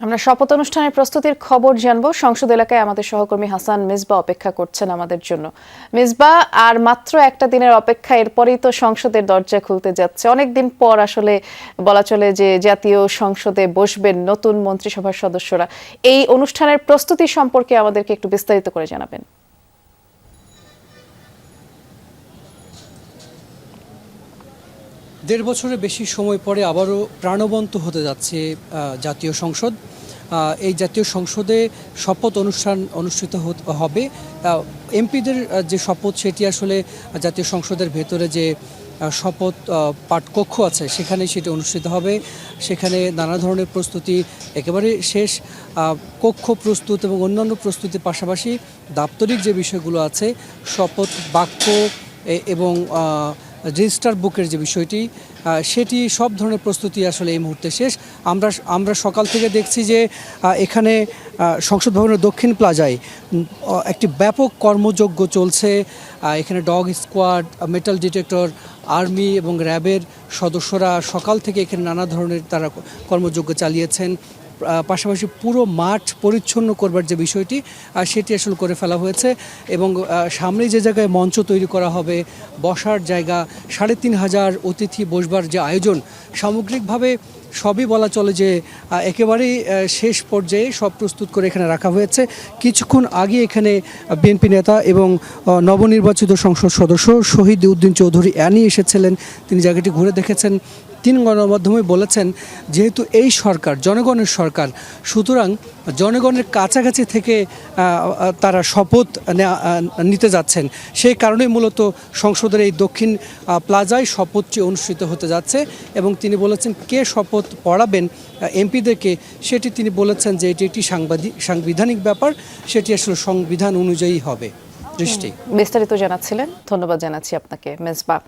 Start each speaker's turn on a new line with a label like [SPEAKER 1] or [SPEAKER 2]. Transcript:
[SPEAKER 1] আমরা শপথ অনুষ্ঠানের প্রস্তুতির খবর জানব। সংসদ এলাকায় আমাদের সহকর্মী হাসান মিসবা অপেক্ষা করছেন আমাদের জন্য। মিসবা আর মাত্র একটা দিনের অপেক্ষা, এরপরেই তো সংসদের দরজা খুলতে যাচ্ছে। অনেক দিন পর আসলে বলা চলে যে জাতীয় সংসদে বসবেন নতুন মন্ত্রিসভার সদস্যরা। এই অনুষ্ঠানের প্রস্তুতি সম্পর্কে আমাদেরকে একটু বিস্তারিত করে জানাবেন।
[SPEAKER 2] দেড় বছরের বেশি সময় পরে আবারও প্রাণবন্ত হতে যাচ্ছে জাতীয় সংসদ। এই জাতীয় সংসদে শপথ অনুষ্ঠান অনুষ্ঠিত হবে। এমপিদের যে শপথ, সেটি আসলে জাতীয় সংসদের ভেতরে যে শপথ পাঠকক্ষ আছে, সেখানে সেটি অনুষ্ঠিত হবে। সেখানে নানা ধরনের প্রস্তুতি একেবারে শেষ। কক্ষ প্রস্তুত এবং অন্যান্য প্রস্তুতির পাশাপাশি দাপ্তরিক যে বিষয়গুলো আছে, শপথ, বাক্য এবং রেজিস্টার বুকের যে বিষয়টি সেটি সব ধরনের প্রস্তুতি আসলে এই মুহূর্তে শেষ। আমরা আমরা সকাল থেকে দেখছি যে এখানে সংসদ ভবনের দক্ষিণ প্লাজায় একটি ব্যাপক কর্মযজ্ঞ চলছে। এখানে dog squad, metal detector, army এবং র্যাবের সদস্যরা সকাল থেকে এখানে নানা ধরনের তারা কর্মযজ্ঞ চালিয়েছেন। পাশাপাশি পুরো মাঠ পরিচ্ছন্ন করবার যে বিষয়টি সেটি আসলে করে ফেলা হয়েছে এবং সামনে যে জায়গায় মঞ্চ তৈরি করা হবে, বসার জায়গা, সাড়ে তিন হাজার অতিথি বসবার যে আয়োজন, সামগ্রিকভাবে সবই বলা চলে যে একেবারেই শেষ পর্যায়ে সব প্রস্তুত করে এখানে রাখা হয়েছে। কিছুক্ষণ আগে এখানে বিএনপি নেতা এবং নবনির্বাচিত সংসদ সদস্য শহীদ উদ্দিন চৌধুরী অ্যানি এসেছিলেন। তিনি জায়গাটি ঘুরে দেখেছেন। তিন গণমাধ্যমে বলেছেন, যেহেতু এই সরকার, জনগণের সরকার, সুতরাং জনগণের কাছাকাছি থেকে তারা শপথ নিতে যাচ্ছেন। সেই কারণেই মূলত সংসদের এই দক্ষিণ প্লাজায় শপথটি অনুষ্ঠিত হতে যাচ্ছে এবং তিনি বলেছেন, কে শপথ পড়াবেন এমপিদেরকে, সেটি তিনি বলেছেন যে এটি একটি সাংবাদিক সাংবিধানিক ব্যাপার, সেটি আসলে সংবিধান অনুযায়ী হবে। দৃষ্টি।
[SPEAKER 1] বিস্তারিত জানাচ্ছিলেন। ধন্যবাদ জানাচ্ছি আপনাকে, মেজবা।